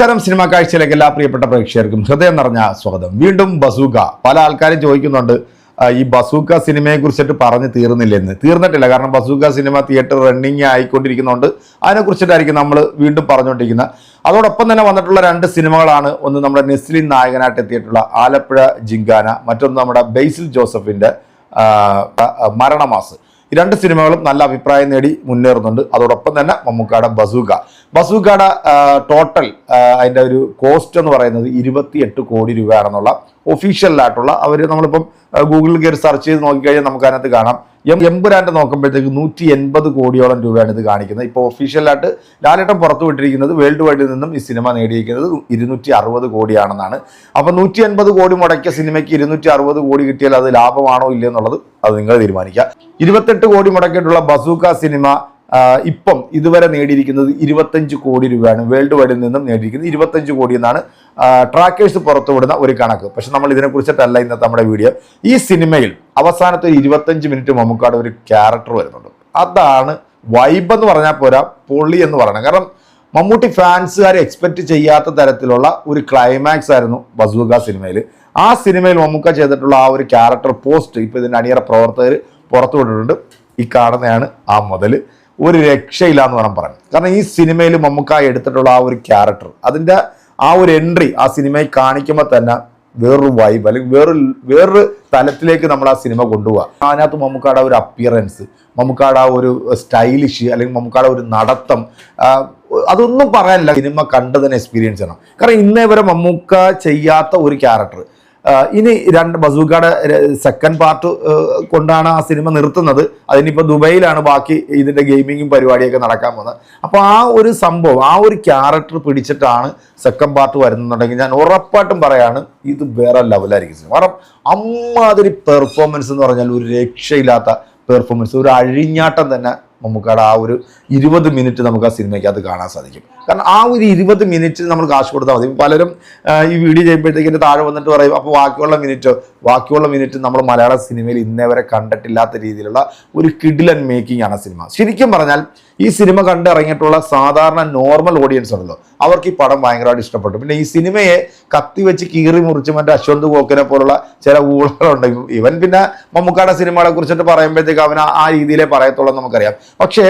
നമസ്കാരം. സിനിമാ കാഴ്ചയിലേക്ക് എല്ലാ പ്രിയപ്പെട്ട പ്രേക്ഷകർക്കും ഹൃദയം നിറഞ്ഞ സ്വാഗതം. വീണ്ടും ബസൂക പല ആൾക്കാരും ചോദിക്കുന്നുണ്ട് ഈ ബസൂക്ക സിനിമയെ കുറിച്ചിട്ട് പറഞ്ഞ് തീർന്നില്ലെന്ന്. തീർന്നിട്ടില്ല. കാരണം ബസൂക്ക സിനിമ തിയേറ്റർ റണ്ണിങ് ആയിക്കൊണ്ടിരിക്കുന്നതുകൊണ്ട് അതിനെക്കുറിച്ചിട്ടായിരിക്കും നമ്മൾ വീണ്ടും പറഞ്ഞുകൊണ്ടിരിക്കുന്നത്. അതോടൊപ്പം തന്നെ വന്നിട്ടുള്ള രണ്ട് സിനിമകളാണ്. ഒന്ന് നമ്മുടെ നെസ്ലിൻ നായകനായിട്ട് എത്തിയിട്ടുള്ള ആലപ്പുഴ ജിങ്കാന. മറ്റൊന്ന് നമ്മുടെ ബെയ്സിൽ ആ, മരണമാസ്. രണ്ട് സിനിമകളും നല്ല അഭിപ്രായം നേടി മുന്നേറുന്നുണ്ട്. അതോടൊപ്പം തന്നെ മമ്മൂക്കാട ബസൂക ബസൂക്കയുടെ ടോട്ടൽ അതിന്റെ ഒരു കോസ്റ്റ് എന്ന് പറയുന്നത് ഇരുപത്തിയെട്ട് കോടി രൂപയാണെന്നുള്ള ഒഫീഷ്യലായിട്ടുള്ള അവർ നമ്മളിപ്പം ഗൂഗിളിൽ കയറി സെർച്ച് ചെയ്ത് നോക്കിക്കഴിഞ്ഞാൽ നമുക്ക് അതിനകത്ത് കാണാം. എം എമ്പുരാന്റെ നോക്കുമ്പോഴത്തേക്ക് നൂറ്റി എൺപത് കോടിയോളം രൂപയാണ് ഇത് കാണിക്കുന്നത്. ഇപ്പോൾ ഒഫീഷ്യലായിട്ട് ലാലേട്ടൻ പുറത്തു വിട്ടിരിക്കുന്നത് വേൾഡ് വൈഡിൽ നിന്നും ഈ സിനിമ നേടിയിരിക്കുന്നത് ഇരുന്നൂറ്റി അറുപത് കോടിയാണെന്നാണ്. അപ്പോൾ നൂറ്റി എൺപത് കോടി മുടക്കിയ സിനിമയ്ക്ക് ഇരുന്നൂറ്റി അറുപത് കോടി കിട്ടിയാൽ അത് ലാഭമാണോ ഇല്ലയെന്നുള്ളത് അത് നിങ്ങൾ തീരുമാനിക്കുക. ഇരുപത്തെട്ട് കോടി മുടക്കിയിട്ടുള്ള ബസൂക്ക സിനിമ ഇപ്പം ഇതുവരെ നേടിയിരിക്കുന്നത് ഇരുപത്തഞ്ച് കോടി രൂപയാണ്. വേൾഡ് വൈഡിൽ നിന്നും നേടിയിരിക്കുന്നത് ഇരുപത്തഞ്ച് കോടി എന്നാണ് ട്രാക്കേഴ്സ് പുറത്തുവിടുന്ന ഒരു കണക്ക്. പക്ഷെ നമ്മൾ ഇതിനെക്കുറിച്ചിട്ടല്ല ഇന്നത്തെ നമ്മുടെ വീഡിയോ ഈ സിനിമയിൽ അവസാനത്തെ ഒരു ഇരുപത്തഞ്ച് മിനിറ്റ് മമ്മൂക്കാട് ഒരു ക്യാരക്ടർ വരുന്നുണ്ട്. അതാണ് വൈബ് എന്ന് പറഞ്ഞാൽ പോരാ പൊള്ളി എന്ന് പറയണം. കാരണം മമ്മൂട്ടി ഫാൻസുകാർ എക്സ്പെക്ട് ചെയ്യാത്ത തരത്തിലുള്ള ഒരു ക്ലൈമാക്സ് ആയിരുന്നു ബസൂക സിനിമയിൽ. ആ സിനിമയിൽ മമ്മൂക്ക ചെയ്തിട്ടുള്ള ആ ഒരു ക്യാരക്ടർ പോസ്റ്റ് ഇപ്പോൾ ഇതിന്റെ അണിയറ പ്രവർത്തകർ പുറത്തുവിട്ടിട്ടുണ്ട്. ഈ കാണുന്നതാണ് ആ മുതൽ ഒരു രക്ഷയില്ല എന്ന് വേണം പറയാൻ. കാരണം ഈ സിനിമയിൽ മമ്മൂക്ക എടുത്തിട്ടുള്ള ആ ഒരു ക്യാരക്ടർ അതിന്റെ ആ ഒരു എൻട്രി ആ സിനിമയിൽ കാണിക്കുമ്പോൾ തന്നെ വേറൊരു വൈബ് അല്ലെങ്കിൽ വേറൊരു വേറൊരു തലത്തിലേക്ക് നമ്മൾ ആ സിനിമ കൊണ്ടുപോകുക അതിനകത്ത് മമ്മൂക്കാടെ ഒരു അപ്പിയറൻസ് മമ്മൂക്കാടെ ആ ഒരു സ്റ്റൈലിഷ് അല്ലെങ്കിൽ മമ്മൂക്കാടെ ഒരു നടത്തം അതൊന്നും പറയാനില്ല. സിനിമ കണ്ടതിന് എക്സ്പീരിയൻസ് ചെയ്യണം കാരണം ഇന്നേ വരെ മമ്മൂക്ക ചെയ്യാത്ത ഒരു ക്യാരക്ടർ ഇനി രണ്ട് ബസൂക്കയുടെ സെക്കൻഡ് പാർട്ട് കൊണ്ടാണ് ആ സിനിമ നിർത്തുന്നത്. അതിനിപ്പോൾ ദുബൈയിലാണ് ബാക്കി ഇതിന്റെ ഗെയിമിങ്ങും പരിപാടിയൊക്കെ നടക്കാൻ പോകുന്നത്. അപ്പോൾ ആ ഒരു സംഭവം ആ ഒരു ക്യാരക്ടർ പിടിച്ചിട്ടാണ് സെക്കൻഡ് പാർട്ട് വരുന്നുണ്ടെങ്കിൽ ഞാൻ ഉറപ്പായിട്ടും പറയാണ് ഇത് വേറെ ലെവലായിരിക്കും സിനിമ. കാരണം അമ്മാതിരി പെർഫോമൻസ് എന്ന് പറഞ്ഞാൽ ഒരു രക്ഷയില്ലാത്ത പെർഫോമൻസ് ഒരു അഴിഞ്ഞാട്ടം തന്നെ മമ്മൂക്കാടെ ആ ഒരു ഇരുപത് മിനിറ്റ് നമുക്ക് ആ സിനിമയ്ക്ക് അത് കാണാൻ സാധിക്കും. കാരണം ആ ഒരു ഇരുപത് മിനിറ്റ് നമ്മൾ കാശ് കൊടുത്താൽ മതി. പലരും ഈ വീഡിയോ ചെയ്യുമ്പോഴത്തേക്കിന്റെ താഴെ വന്നിട്ട് പറയും അപ്പോൾ ബാക്കിയുള്ള മിനിറ്റോ ബാക്കിയുള്ള മിനിറ്റ് നമ്മൾ മലയാള സിനിമയിൽ ഇന്നേ വരെ കണ്ടിട്ടില്ലാത്ത രീതിയിലുള്ള ഒരു കിഡിലൻ മേക്കിംഗ് ആണ് സിനിമ. ശരിക്കും പറഞ്ഞാൽ ഈ സിനിമ കണ്ടിറങ്ങിയിട്ടുള്ള സാധാരണ നോർമൽ ഓഡിയൻസ് ഉണ്ടല്ലോ അവർക്ക് ഈ പടം ഭയങ്കരമായിട്ട് ഇഷ്ടപ്പെട്ടു. പിന്നെ ഈ സിനിമയെ കത്തി വെച്ച് കീറി മുറിച്ച് മറ്റേ അശ്വന്ത് ഗോക്കിനെ പോലുള്ള ചില ഊളകളുണ്ട്. ഇവൻ പിന്നെ മമ്മൂക്കാടെ സിനിമകളെ കുറിച്ചിട്ട് പറയുമ്പോഴത്തേക്ക് അവൻ ആ രീതിയിലേ പറയത്തുള്ളൂ നമുക്കറിയാം. പക്ഷേ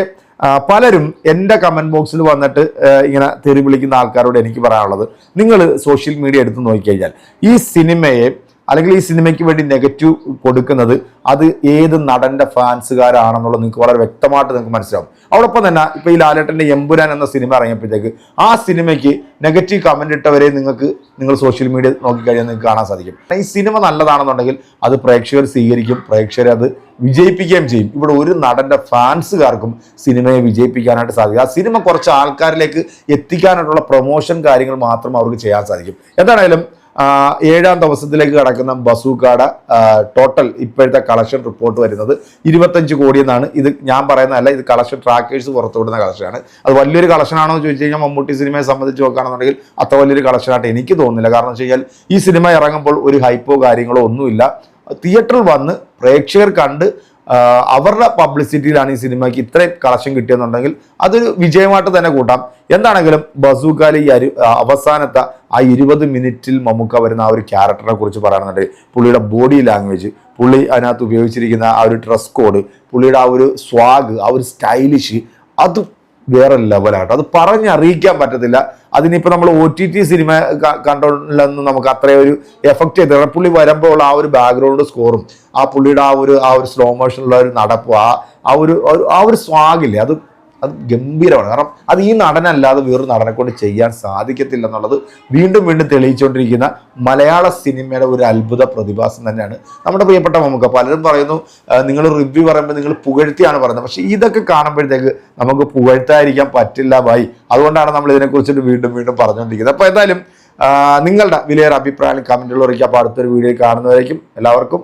പലരും എന്റെ കമന്റ് ബോക്സിൽ വന്നിട്ട് ഇങ്ങനെ തെറി വിളിക്കുന്ന ആൾക്കാരോട് എനിക്ക് പറയാനുള്ളത്. നിങ്ങൾ സോഷ്യൽ മീഡിയ എടുത്ത് നോക്കിക്കഴിഞ്ഞാൽ ഈ സിനിമയെ അല്ലെങ്കിൽ ഈ സിനിമയ്ക്ക് വേണ്ടി നെഗറ്റീവ് കൊടുക്കുന്നത് അത് ഏത് നടന്റെ ഫാൻസുകാരാണെന്നുള്ളത് നിങ്ങൾക്ക് വളരെ വ്യക്തമായിട്ട് നിങ്ങൾക്ക് മനസ്സിലാവും. അതോടൊപ്പം തന്നെ ഇപ്പോൾ ഈ ലാലേട്ടന്റെ എമ്പുരാൻ എന്ന സിനിമ ഇറങ്ങിയപ്പോഴത്തേക്ക് ആ സിനിമയ്ക്ക് നെഗറ്റീവ് കമന്റ് ഇട്ടവരെ നിങ്ങൾക്ക് നിങ്ങൾ സോഷ്യൽ മീഡിയ നോക്കിക്കഴിഞ്ഞാൽ നിങ്ങൾക്ക് കാണാൻ സാധിക്കും. ഈ സിനിമ നല്ലതാണെന്നുണ്ടെങ്കിൽ അത് പ്രേക്ഷകർ സ്വീകരിക്കും പ്രേക്ഷകരെ അത് വിജയിപ്പിക്കുകയും ചെയ്യും. ഇവിടെ ഒരു നടന്റെ ഫാൻസുകാർക്കും സിനിമയെ വിജയിപ്പിക്കാനായിട്ട് സാധിക്കും. ആ സിനിമ കുറച്ച് ആൾക്കാരിലേക്ക് എത്തിക്കാനായിട്ടുള്ള പ്രൊമോഷൻ കാര്യങ്ങൾ മാത്രം അവർക്ക് ചെയ്യാൻ സാധിക്കും. എന്താണേലും ആ, ഏഴാം ദിവസത്തിലേക്ക് കടക്കുന്ന ബസൂക്കാടെ ടോട്ടൽ ഇപ്പോഴത്തെ കളക്ഷൻ റിപ്പോർട്ട് വരുന്നത് ഇരുപത്തഞ്ച് കോടി എന്നാണ് ഇത് ഞാൻ പറയുന്നതല്ല ഇത് കളക്ഷൻ ട്രാക്കേഴ്സ് പുറത്തുവിടുന്ന കളക്ഷനാണ് അത് വലിയൊരു കളക്ഷനാണോ എന്ന് ചോദിച്ചു കഴിഞ്ഞാൽ മമ്മൂട്ടി സിനിമയെ സംബന്ധിച്ച് നോക്കുകയാണെന്നുണ്ടെങ്കിൽ അത്ര വലിയൊരു കളക്ഷനായിട്ട് എനിക്ക് തോന്നുന്നില്ല. കാരണം വെച്ച് കഴിഞ്ഞാൽ ഈ സിനിമ ഇറങ്ങുമ്പോൾ ഒരു ഹൈപ്പോ കാര്യങ്ങളോ ഒന്നുമില്ല. തിയേറ്ററിൽ വന്ന് പ്രേക്ഷകർ കണ്ട് അവരുടെ പബ്ലിസിറ്റിയിലാണ് ഈ സിനിമയ്ക്ക് ഇത്രയും കളക്ഷൻ കിട്ടിയെന്നുണ്ടെങ്കിൽ അതൊരു വിജയമായിട്ട് തന്നെ കൂട്ടാം. എന്താണെങ്കിലും ബസൂക്കാലി ഈ അവസാനത്തെ ആ ഇരുപത് മിനിറ്റിൽ മമ്മൂക്ക വരുന്ന ആ ഒരു ക്യാരക്ടറിനെ കുറിച്ച് പറയുന്നുണ്ടെങ്കിൽ പുള്ളിയുടെ ബോഡി ലാംഗ്വേജ് പുള്ളി അതിനകത്ത് ഉപയോഗിച്ചിരിക്കുന്ന ആ ഒരു ഡ്രസ് കോഡ് പുള്ളിയുടെ ആ ഒരു സ്വാഗ് ആ ഒരു സ്റ്റൈലിഷ് അത് വേറെ ലെവലാട്ടോ അത് പറഞ്ഞറിയിക്കാൻ പറ്റത്തില്ല. അതിനിപ്പോൾ നമ്മൾ ഒ ടി ടി സിനിമ കണ്ടില്ലെന്ന് നമുക്ക് അത്രയും ഒരു എഫക്റ്റ് ചെയ്ത് പുള്ളി വരുമ്പോൾ ഉള്ള ആ ഒരു ബാക്ക്ഗ്രൗണ്ട് സ്കോറും ആ പുള്ളിയുടെ ആ ഒരു ആ ഒരു സ്ലോ മോഷനുള്ള ഒരു നടപ്പും ആ ആ ഒരു ഒരു- ആ ഒരു സ്വാഗില്ലേ? അത് അത് ഗംഭീരമാണ്. കാരണം അത് ഈ നടനല്ലാതെ വേറൊരു നടനെ കൊണ്ട് ചെയ്യാൻ സാധിക്കത്തില്ല എന്നുള്ളത് വീണ്ടും വീണ്ടും തെളിയിച്ചുകൊണ്ടിരിക്കുന്ന മലയാള സിനിമയുടെ ഒരു അത്ഭുത പ്രതിഭാസം തന്നെയാണ്. നമ്മുടെ പ്രിയപ്പെട്ട മമ്മൂക്ക പലരും പറയുന്നു നിങ്ങൾ റിവ്യൂ പറയുമ്പോൾ നിങ്ങൾ പുകഴ്ത്തിയാണ് പറയുന്നത്. പക്ഷേ ഇതൊക്കെ കാണുമ്പോഴത്തേക്ക് നമുക്ക് പുകഴ്ത്താതിരിക്കാൻ പറ്റില്ല ഭായി. അതുകൊണ്ടാണ് നമ്മൾ ഇതിനെക്കുറിച്ചിട്ട് വീണ്ടും വീണ്ടും പറഞ്ഞുകൊണ്ടിരിക്കുന്നത്. അപ്പോൾ എന്തായാലും നിങ്ങളുടെ വിലയേറെ അഭിപ്രായം കമന്റുകൾ അറിയിക്കുക അപ്പോൾ അടുത്തൊരു വീഡിയോ കാണുന്നതായിരിക്കും എല്ലാവർക്കും